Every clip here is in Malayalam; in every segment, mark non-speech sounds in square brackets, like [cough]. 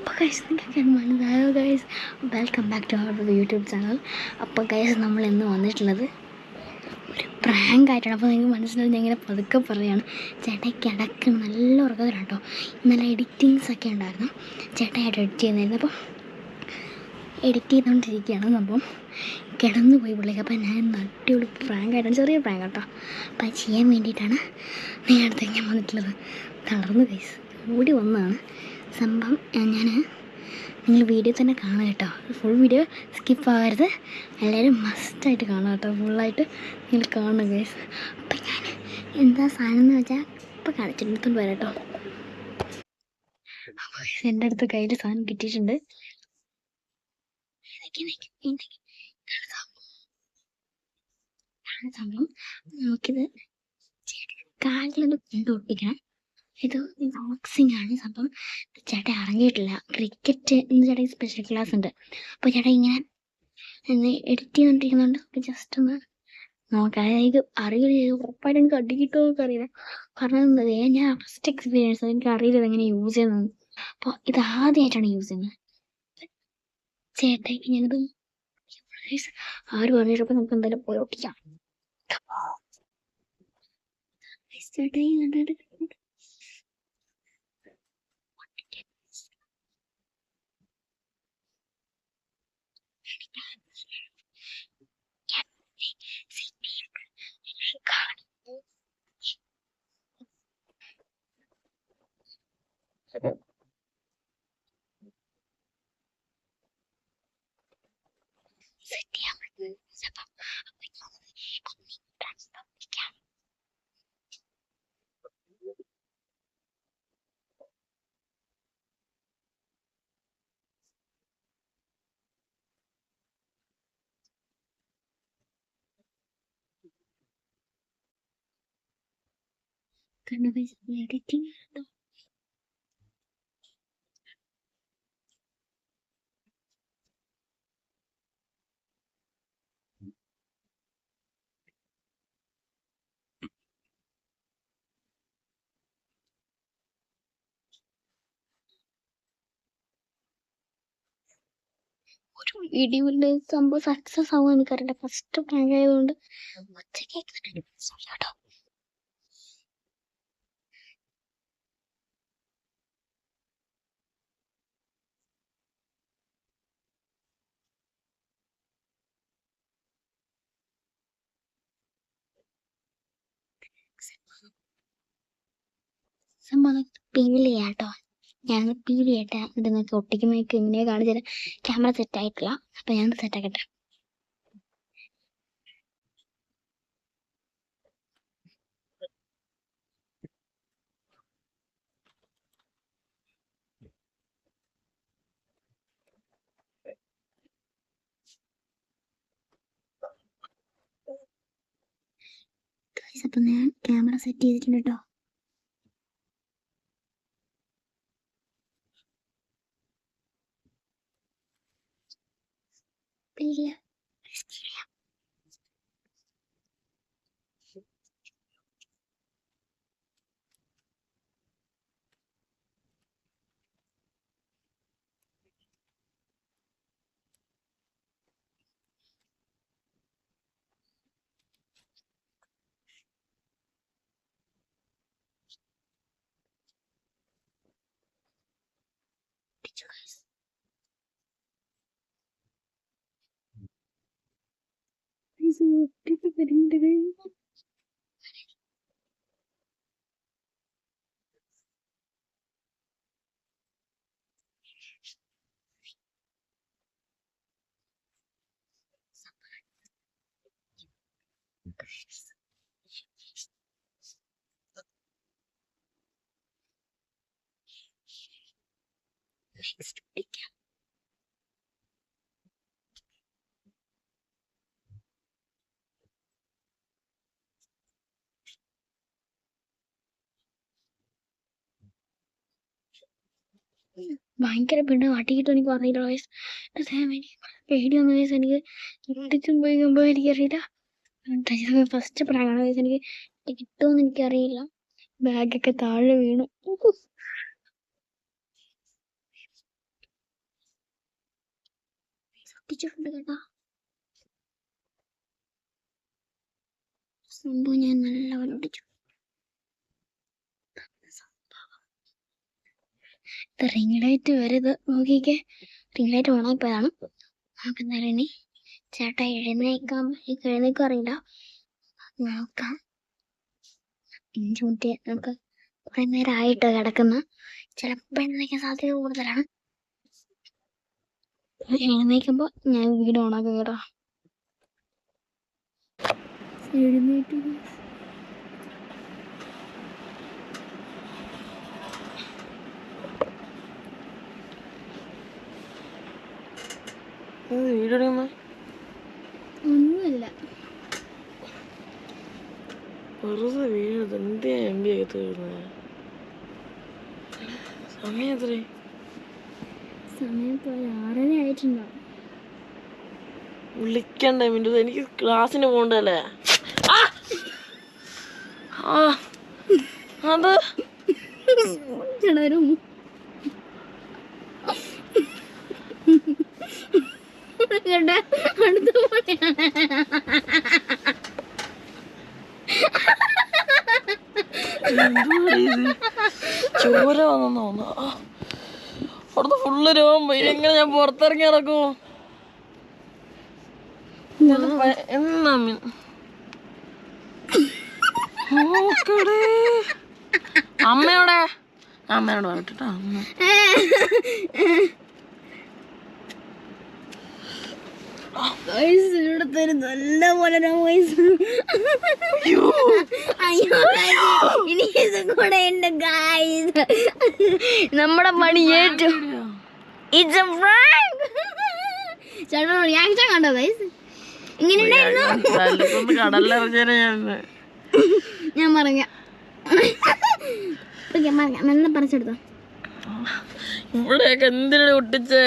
അപ്പോൾ ഗൈസ് നിങ്ങൾക്ക് മനസ്സിലായോ guys welcome back to our YouTube channel അപ്പോൾ ഗൈസ് നമ്മൾ ഇന്ന് വന്നിട്ടുള്ളത് ഒരു പ്രാങ്ക് ആയിട്ടാണ്. അപ്പോൾ നിങ്ങൾക്ക് മനസ്സിലായി ഞാൻ ഇങ്ങനെ പതുക്കെ പറയുകയാണ് ചേട്ടായി കിടക്കണം നല്ല ഉറക്കത്തിലാണ് കേട്ടോ ഇന്നലെ എഡിറ്റിങ്സ് ഒക്കെ ഉണ്ടായിരുന്നു. ചേട്ടായിട്ട് എഡിറ്റ് ചെയ്യുന്നതായിരുന്നു. അപ്പോൾ എഡിറ്റ് ചെയ്തുകൊണ്ടിരിക്കുകയാണ് സംഭവം കിടന്നു പോയി പുള്ളിക്ക്. അപ്പോൾ ഞാൻ നട്ടിയുള്ള പ്രാങ്ക് ആയിട്ടാണ്. ചെറിയ പ്രാങ്ക് കേട്ടോ അപ്പോൾ ചെയ്യാൻ വേണ്ടിയിട്ടാണ് നിങ്ങളുടെ അടുത്തേക്ക് ഞാൻ വന്നിട്ടുള്ളത്. തളർന്നു ഗൈസ് ഓടി വന്നതാണ്. സംഭവം ഞാൻ നിങ്ങൾ വീഡിയോ തന്നെ കാണുക കേട്ടോ. ഫുൾ വീഡിയോ സ്കിപ്പ് ആകരുത് എല്ലാവരും മസ്റ്റായിട്ട് കാണുക കേട്ടോ. ഫുള്ളായിട്ട് നിങ്ങൾ കാണുക ഗൈസ് അപ്പം ഞാൻ എന്താ സാധനം എന്ന് വെച്ചാൽ ഇപ്പം കാണിച്ചിട്ടുണ്ട് വരാം കേട്ടോ. അപ്പോൾ എന്റെ അടുത്ത് കയ്യിൽ സാധനം കിട്ടിയിട്ടുണ്ട്. സംഭവം. നമുക്കിത് കാലിലൊന്ന് കൊണ്ട് ഇത് ബോക്സിംഗ് ആണ്. സംഭവം ചേട്ടൻ ഇറങ്ങിയിട്ടില്ല ക്രിക്കറ്റ് ഇന്ന് ചേട്ടൻ സ്പെഷ്യൽ ക്ലാസ് ഉണ്ട്. അപ്പോൾ ചേട്ടൻ ഇങ്ങനെ എഡിറ്റ് ചെയ്തുകൊണ്ടിരിക്കുന്നുണ്ട് ജസ്റ്റ് ഒന്ന് നോക്കാം. അതായത് അറിയില്ല. ഉറപ്പായിട്ട് എനിക്ക് അടി കിട്ടുമോ എന്നൊക്കെ അറിയില്ല കാരണം ഞാൻ ഫസ്റ്റ് എക്സ്പീരിയൻസ് എനിക്ക് അറിയില്ല എങ്ങനെ യൂസ് ചെയ്യുന്നത് അപ്പോൾ ഇത് ആദ്യമായിട്ടാണ് യൂസ് ചെയ്യുന്നത്. ചേട്ടായിക്ക് ഞാനത് ആര് പറഞ്ഞിട്ടപ്പോൾ നമുക്ക് എന്തായാലും പോയി ഒട്ടിക്കാം. ചേട്ടായി കണ്ടിട്ട് സെറ്റ് ചെയ്യാൻ പറ്റുന്നത് അപ്പം ഒരു വീഡിയോയിൽ സംഭവം സക്സസ് ആവും എനിക്കറിയില്ല. ഫസ്റ്റ് പ്രാങ്ക് ആയതുകൊണ്ട് കേൾക്കുന്നുണ്ട് കേട്ടോ. സംഭവം പീൽ ഞാൻ പീൽ ചെയ്യട്ടെ ഇത് നിങ്ങൾക്ക് ഒട്ടിക്കുമ്പോഴേക്ക് ഇങ്ങനെ കാണിച്ചു തരാം. ക്യാമറ സെറ്റ് ആയിട്ടില്ല അപ്പൊ ഞാൻ സെറ്റ് ആക്കട്ടെ. Guys, അപ്പൊ ഞാൻ ക്യാമറ സെറ്റ് ചെയ്തിട്ടുണ്ട് കേട്ടോ रोटी पे करेंट गई Gracias. ഭയങ്കര പെണ്ണ്. കാട്ടിക്കിട്ടും എനിക്ക് പറഞ്ഞില്ല വയസ്സ് എനിക്ക് വന്ന വയസ്സ് എനിക്ക് എന്തിച്ചും പോയിക്കുമ്പോൾ എനിക്കറിയില്ല. ഫസ്റ്റ് പ്രാണാണ് വയസ്സ് എനിക്ക് കിട്ടുമെന്ന് എനിക്കറിയില്ല. ബാഗൊക്കെ താഴെ വീണു. സംഭവം ഞാൻ നല്ലവണ്ണം ഒട്ടിച്ചു റിംഗ് ലൈറ്റ് വരെ ഇത് നോക്കിക്കേ. റിംഗ് ലൈറ്റ് ഓണായി പോയതാണ് നമുക്ക് എന്തായാലും ഇനി ചേട്ടാ എഴുന്നേക്കാൻ എഴുന്നേക്കും അറിയില്ല നോക്കാം. അഞ്ച് മിനിറ്റ് നമുക്ക് കുറെ നേരം ആയിട്ട് കിടക്കുന്ന. ചിലപ്പോൾ എഴുന്നേക്കാൻ സാധ്യത കൂടുതലാണ്. എഴുന്നേക്കുമ്പോ ഞാൻ വീട് ഓണാക്കാം കേട്ടോ. എഴുന്നേറ്റ് ഒന്നുമില്ല വെറുതെ വീഴത് എന്തിനാ എം ബി ഒക്കെ തീർന്നത് സമയം എത്ര സമയം ഇപ്പോൾ ആറര ആയിട്ടുണ്ടാവും വിളിക്കണ്ട മിണ്ടു എനിക്ക് ക്ലാസ്സിന് പോണ്ടല്ലേ ആ! അത് ഒരു ചേട്ടാ അടുത്ത എന്തുവാടി ചോര വന്നെന്ന് തോന്നുന്നു. അവിടുന്ന് ഫുള്ള് രോഗം പോയി. എങ്ങനെ ഞാൻ പുറത്തിറങ്ങി ഭയ- എന്നാ മീൻ? അമ്മയോടെ? അമ്മയോട് പറഞ്ഞിട്ടാ അമ്മ വയസ്സ് ഇവിടെ തരും നല്ല പോലെ വയസ്സ് അയ്യോ അയ്യോ. guys, ഇനി ഇതും കൂടെ ഉണ്ട് ഗായ്സ് നമ്മുടെ പണി ഏറ്റവും ഇറ്റ്സ് എ ഫ്രാങ്ക് ചേട്ടാ റിയാക്ഷൻ കണ്ടോ ഗൈസ് ഇങ്ങനെ ഞാൻ പറഞ്ഞ. പറയാം മെല്ലെ പറിച്ചെടുത്തോ. ഇവിടെയൊക്കെ എന്തിനാണ് ഒട്ടിച്ചേ?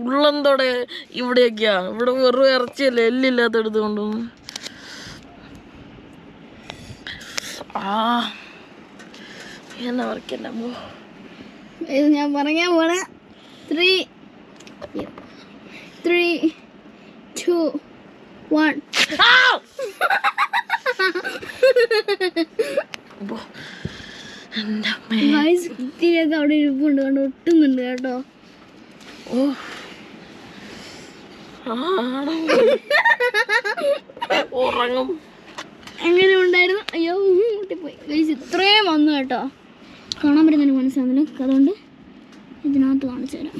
ഉള്ളന്തോടെ ഇവിടെയൊക്കെയാ? ഇവിടെ വെറും ഇറച്ചിയല്ലേ എല്ലില്ലാത്ത കൊണ്ടുവന്ന് ആ എന്നാ വർക്കല്ല ഞാൻ പറയാൻ പോണ. ത്രീ ത്രീ ടു വൺ ആ! കുത്തിരിയൊക്കെ അവിടെ ഇരിപ്പുണ്ട്. കണ്ട്? ഒട്ടുന്നുണ്ട് കേട്ടോ. ഓ. ഉറങ്ങും. എങ്ങനെ ഉണ്ടായിരുന്നു? അയ്യോ മുട്ടിപ്പോയി ഗൈസ് ഇത്രയും വന്നു കേട്ടോ. കാണാൻ പറ്റുന്നതിന് മനസ്സിലാകുന്നില്ല അതുകൊണ്ട് ഇതിനകത്ത് കാണിച്ചു തരാം.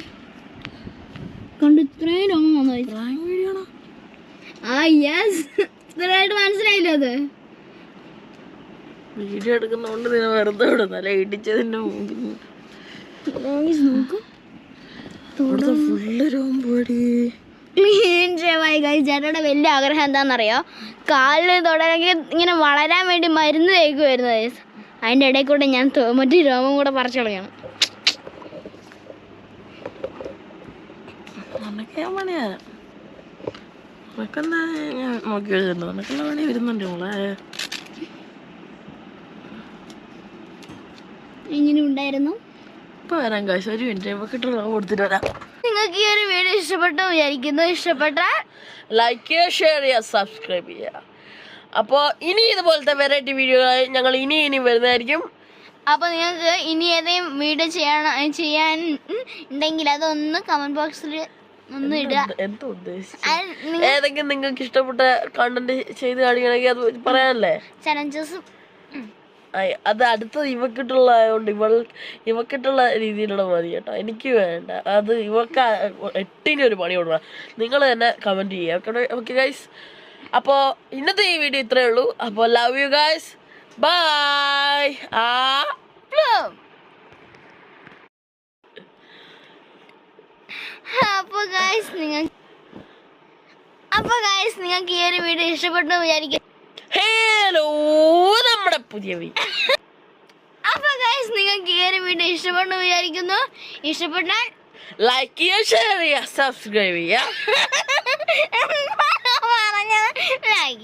കണ്ട് ഇത്രയും രോഗം വന്നു കഴിച്ചു ആ യെസ് ഇത്രയായിട്ട് മനസ്സിലായില്ല അത്? വീഡിയോ എടുക്കുന്നോണ്ട് നിന്നെ വെറുതെ വിടുന്നല്ല ഇടിച്ചതിന്റെ മുമ്പിൽ. ജനയുടെ അവിടുത്തെ ഫുള്ള് രോമ്പടി ചേട്ടയുടെ വലിയ ആഗ്രഹം എന്താണെന്നറിയോ? കാലിൽ തുടങ്ങി ഇങ്ങനെ വളരാൻ വേണ്ടി മരുന്ന് തേക്കുമായിരുന്നു അതിന്റെ ഇടയിൽ കൂടെ ഞാൻ മറ്റു രോമം കൂടെ പറിച്ചു കളയണം ഞാൻ പണിയാ? നിനക്കെന്താ ഞാൻ നോക്കി എഴുതുന്നുണ്ട് നിനക്കെന്താ പണി വരുന്നുണ്ട് മോളെ? എങ്ങനെ ഉണ്ടായിരുന്നു. ഇപ്പൊ വരാം കാശ് ഒരു മിനിറ്റ് നമുക്ക് കൊടുത്തിട്ട് വരാം. നിങ്ങൾക്ക് ഈ ഒരു വീഡിയോ ഇഷ്ടപ്പെട്ടു വിചാരിക്കുന്നു. ഇഷ്ടപ്പെട്ടാൽ ലൈക്ക് ചെയ്യുക ഷെയർ ചെയ്യുക സബ്സ്ക്രൈബ് ചെയ്യുക. അപ്പോൾ ഇനി ഇതുപോലത്തെ വെറൈറ്റി വീഡിയോകളായി ഞങ്ങൾ ഇനി ഇനി വരുന്നതായിരിക്കും. അപ്പോൾ നിങ്ങൾക്ക് ഇനി ഏതെങ്കിലും വീഡിയോ ചെയ്യണം ചെയ്യാൻ ഉണ്ടെങ്കിൽ അതൊന്ന് കമന്റ് ബോക്സിൽ ഒന്ന് ഇടുക. എന്താ ഉദ്ദേശിച്ചത്? ഏതെങ്കിലും നിങ്ങൾക്ക് ഇഷ്ടപ്പെട്ട കണ്ടന്റ് ചെയ്ത് കാണിക്കണമെങ്കിൽ അത് പറയാനല്ലേ? ചലഞ്ചസും അത് അടുത്തത് ഇവക്കിട്ടുള്ള ആയതുകൊണ്ട് ഇവൾ ഇവക്കിട്ടുള്ള രീതിയിലുള്ള മതി കേട്ടോ. എനിക്ക് വേണ്ട. അത് ഇവക്ക് എട്ടിന്റെ ഒരു പണി കൊടുക്കണം. നിങ്ങൾ തന്നെ കമന്റ് ചെയ്യുക. ഓക്കെ ഗൈസ് അപ്പോൾ ഇന്നത്തെ ഈ വീഡിയോ ഇത്രയേ ഉള്ളൂ. അപ്പോൾ ലവ് യു ഗൈസ് ബൈ ആ അപ്പോൾ ഗായ്സ് നിങ്ങൾ അപ്പോൾ നിങ്ങൾക്ക് ഈ ഒരു വീഡിയോ ഇഷ്ടപ്പെട്ടു വിചാരിക്കും ഹലോ നമ്മുടെ പുതിയ വീ. അപ്പോൾ ഗായ്സ് നിങ്ങൾക്ക് ഈ ഒരു വീഡിയോ ഇഷ്ടപ്പെടുന്നു വിചാരിക്കുന്നു. ഇഷ്ടപ്പെട്ടാൽ ലൈക്ക് ചെയ്യുക ഷെയർ ചെയ്യുക സബ്സ്ക്രൈബ് ചെയ്യുക. [laughs] ലൈക്ക്